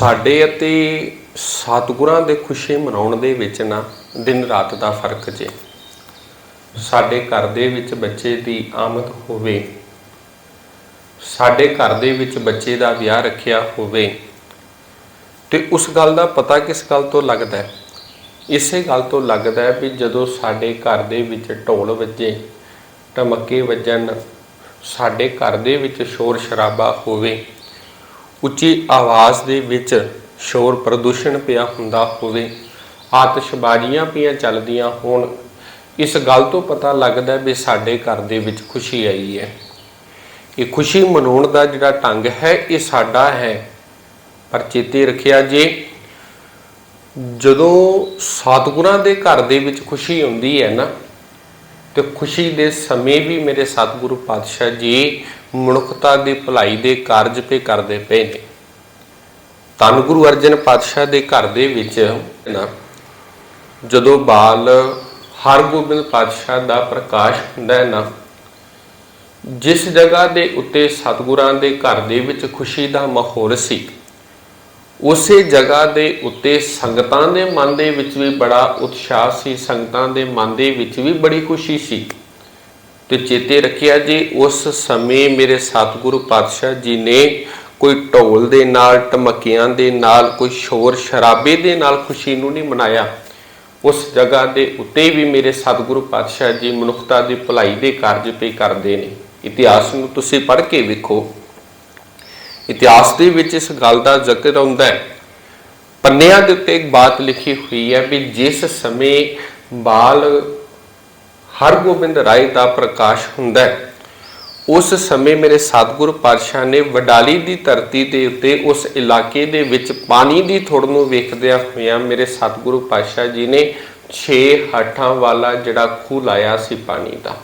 ਸਾਡੇ ਅਤੇ ਸਤਿਗੁਰਾਂ ਦੇ ਖੁਸ਼ੀ ਮਨਾਉਣ ਦੇ ਵਿੱਚ ਨਾ ਦਿਨ ਰਾਤ ਦਾ ਫ਼ਰਕ ਜੇ। ਸਾਡੇ ਘਰ ਦੇ ਵਿੱਚ ਬੱਚੇ ਦੀ ਆਮਦ ਹੋਵੇ, ਸਾਡੇ ਘਰ ਦੇ ਵਿੱਚ ਬੱਚੇ ਦਾ ਵਿਆਹ ਰੱਖਿਆ ਹੋਵੇ, ਤੇ ਉਸ ਗੱਲ ਦਾ ਪਤਾ ਕਿਸ ਗੱਲ ਤੋਂ ਲੱਗਦਾ ਹੈ? ਇਸੇ ਗੱਲ ਤੋਂ ਲੱਗਦਾ ਹੈ ਵੀ ਜਦੋਂ ਸਾਡੇ ਘਰ ਦੇ ਵਿੱਚ ਢੋਲ ਵੱਜੇ ਟਮੱਕੇ ਵੱਜਣ, ਸਾਡੇ ਘਰ ਦੇ ਵਿੱਚ ਸ਼ੋਰ ਸ਼ਰਾਬਾ ਹੋਵੇ ਉੱਚੀ ਆਵਾਜ਼ ਦੇ ਵਿੱਚ ਸ਼ੋਰ ਪ੍ਰਦੂਸ਼ਣ ਪਿਆ ਹੁੰਦਾ ਹੋਵੇ, ਆਤਿਸ਼ਬਾਜ਼ੀਆਂ ਪਈਆਂ ਚੱਲਦੀਆਂ ਹੋਣ, ਇਸ ਗੱਲ ਤੋਂ ਪਤਾ ਲੱਗਦਾ ਵੀ ਸਾਡੇ ਘਰ ਦੇ ਵਿੱਚ ਖੁਸ਼ੀ ਆਈ ਹੈ। ਇਹ ਖੁਸ਼ੀ ਮਨਾਉਣ ਦਾ ਜਿਹੜਾ ਢੰਗ ਹੈ, ਇਹ ਸਾਡਾ ਹੈ। ਪਰ ਚੇਤੇ ਰੱਖਿਆ ਜੇ, ਜਦੋਂ ਸਤਿਗੁਰਾਂ ਦੇ ਘਰ ਦੇ ਵਿੱਚ ਖੁਸ਼ੀ ਹੁੰਦੀ ਹੈ ਨਾ ਤੇ ਖੁਸ਼ੀ ਦੇ ਸਮੇਂ ਵੀ ਮੇਰੇ ਸਤਿਗੁਰੂ ਪਾਤਸ਼ਾਹ ਜੀ ਮਨੁੱਖਤਾ ਦੀ ਭਲਾਈ ਦੇ ਕਾਰਜ ਪੇ ਕਰਦੇ ਪਏ ਨੇ। ਧੰਨ ਗੁਰੂ ਅਰਜਨ ਪਾਤਸ਼ਾਹ ਦੇ ਘਰ ਦੇ ਵਿੱਚ ਨਾ, ਜਦੋਂ ਬਾਲ ਹਰਗੋਬਿੰਦ ਪਾਤਸ਼ਾਹ ਦਾ ਪ੍ਰਕਾਸ਼ ਹੁੰਦਾ ਹੈ ਨਾ, ਜਿਸ ਜਗ੍ਹਾ ਦੇ ਉੱਤੇ ਸਤਿਗੁਰਾਂ ਦੇ ਘਰ ਦੇ ਵਿੱਚ ਖੁਸ਼ੀ ਦਾ ਮਾਹੌਲ ਸੀ ਉਸੇ ਜਗ੍ਹਾ ਦੇ ਉੱਤੇ ਸੰਗਤਾਂ ਦੇ ਮਨ ਦੇ ਵਿੱਚ ਵੀ ਬੜਾ ਉਤਸ਼ਾਹ ਸੀ, ਸੰਗਤਾਂ ਦੇ ਮਨ ਦੇ ਵਿੱਚ ਵੀ ਬੜੀ ਖੁਸ਼ੀ ਸੀ। ਤੇ ਚੇਤੇ ਰੱਖਿਆ ਜੀ, ਉਸ ਸਮੇਂ ਮੇਰੇ ਸਤਿਗੁਰੂ ਪਾਤਸ਼ਾਹ ਜੀ ਨੇ ਕੋਈ ਢੋਲ ਦੇ ਨਾਲ, ਟਮਕੀਆਂ ਦੇ ਨਾਲ, ਕੋਈ ਸ਼ੋਰ ਸ਼ਰਾਬੇ ਦੇ ਨਾਲ ਖੁਸ਼ੀ ਨੂੰ ਨਹੀਂ ਮਨਾਇਆ। ਉਸ ਜਗ੍ਹਾ ਦੇ ਉੱਤੇ ਵੀ ਮੇਰੇ ਸਤਿਗੁਰੂ ਪਾਤਸ਼ਾਹ ਜੀ ਮਨੁੱਖਤਾ ਦੀ ਭਲਾਈ ਦੇ ਕਾਰਜ ਪੇ ਕਰਦੇ ਨੇ। ਇਤਿਹਾਸ ਨੂੰ ਤੁਸੀਂ ਪੜ੍ਹ ਕੇ ਵੇਖੋ। ਇਤਿਹਾਸ ਦੇ ਵਿੱਚ ਇਸ ਗੱਲ ਦਾ ਜ਼ਿਕਰ ਆਉਂਦਾ ਹੈ। ਪੰਨਿਆਂ ਦੇ ਉੱਤੇ ਇੱਕ ਬਾਤ ਲਿਖੀ ਹੋਈ ਹੈ ਵੀ ਜਿਸ ਸਮੇਂ ਬਾਲ ਹਰਗੋਬਿੰਦ ਰਾਏ ਦਾ ਪ੍ਰਕਾਸ਼ ਹੁੰਦਾ ਹੈ, ਉਸ ਸਮੇਂ ਮੇਰੇ ਸਤਿਗੁਰੂ ਪਾਤਸ਼ਾਹ ਨੇ ਵਡਾਲੀ ਦੀ ਧਰਤੀ ਦੇ ਉੱਤੇ ਉਸ ਇਲਾਕੇ ਦੇ ਵਿੱਚ ਪਾਣੀ ਦੀ ਥੋੜ ਨੂੰ ਵੇਖਦਿਆਂ ਹੋਇਆਂ ਮੇਰੇ ਸਤਿਗੁਰੂ ਪਾਤਸ਼ਾਹ ਜੀ ਨੇ 6 ਹੱਠਾਂ ਵਾਲਾ ਜਿਹੜਾ ਖੂਹ ਲਾਇਆ ਸੀ ਪਾਣੀ ਦਾ।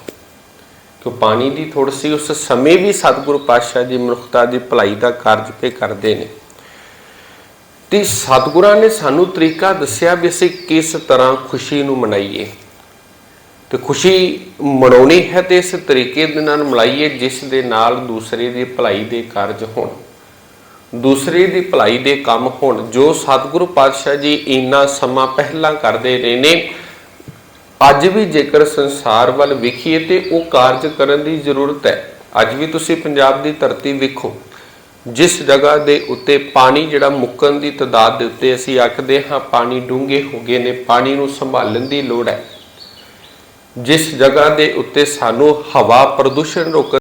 ਕਿ ਪਾਣੀ ਦੀ ਥੋੜ ਸੀ, ਉਸ ਸਮੇਂ ਵੀ ਸਤਿਗੁਰੂ ਪਾਤਸ਼ਾਹ ਜੀ ਮਨੁੱਖਤਾ ਦੀ ਭਲਾਈ ਦਾ ਕਾਰਜ ਪੇ ਕਰਦੇ ਨੇ। ਤੇ ਸਤਿਗੁਰਾਂ ਨੇ ਸਾਨੂੰ ਤਰੀਕਾ ਦੱਸਿਆ ਵੀ ਅਸੀਂ ਕਿਸ ਤਰ੍ਹਾਂ ਖੁਸ਼ੀ ਨੂੰ ਮਨਾਈਏ। ਤੇ ਖੁਸ਼ੀ ਮਨਾਉਣੀ ਹੈ ਤੇ ਇਸ ਤਰੀਕੇ ਦੇ ਨਾਲ ਮਨਾਈਏ ਜਿਸ ਦੇ ਨਾਲ ਦੂਸਰੇ ਦੀ ਭਲਾਈ ਦੇ ਕਾਰਜ ਹੋਣ। ਦੂਸਰੇ ਦੀ ਭਲਾਈ ਦੇ ਕੰਮ ਹੋਣ, ਜੋ ਸਤਿਗੁਰੂ ਪਾਤਸ਼ਾਹ ਜੀ ਇੰਨਾ ਸਮਾਂ ਪਹਿਲਾਂ ਕਰਦੇ ਰਹੇ ਨੇ ਅੱਜ ਵੀ ਜੇਕਰ ਸੰਸਾਰ ਵੱਲ ਵੇਖੀਏ ਤੇ ਉਹ ਕਾਰਜ ਕਰਨ ਦੀ ਜ਼ਰੂਰਤ ਹੈ। ਅੱਜ ਵੀ ਤੁਸੀਂ ਪੰਜਾਬ ਦੀ ਧਰਤੀ ਵੇਖੋ, ਜਿਸ ਜਗ੍ਹਾ ਦੇ ਉੱਤੇ ਪਾਣੀ ਜਿਹੜਾ ਮੁੱਕਣ ਦੀ ਤਦਾਦ ਦੇ ਉੱਤੇ ਅਸੀਂ ਆਖਦੇ ਹਾਂ ਪਾਣੀ ਡੂੰਘੇ ਹੋ ਗਏ ਨੇ, ਪਾਣੀ ਨੂੰ ਸੰਭਾਲਣ ਦੀ ਲੋੜ ਹੈ। ਜਿਸ ਜਗ੍ਹਾ ਦੇ ਉੱਤੇ ਸਾਨੂੰ ਹਵਾ ਪ੍ਰਦੂਸ਼ਣ ਰੋਕਣ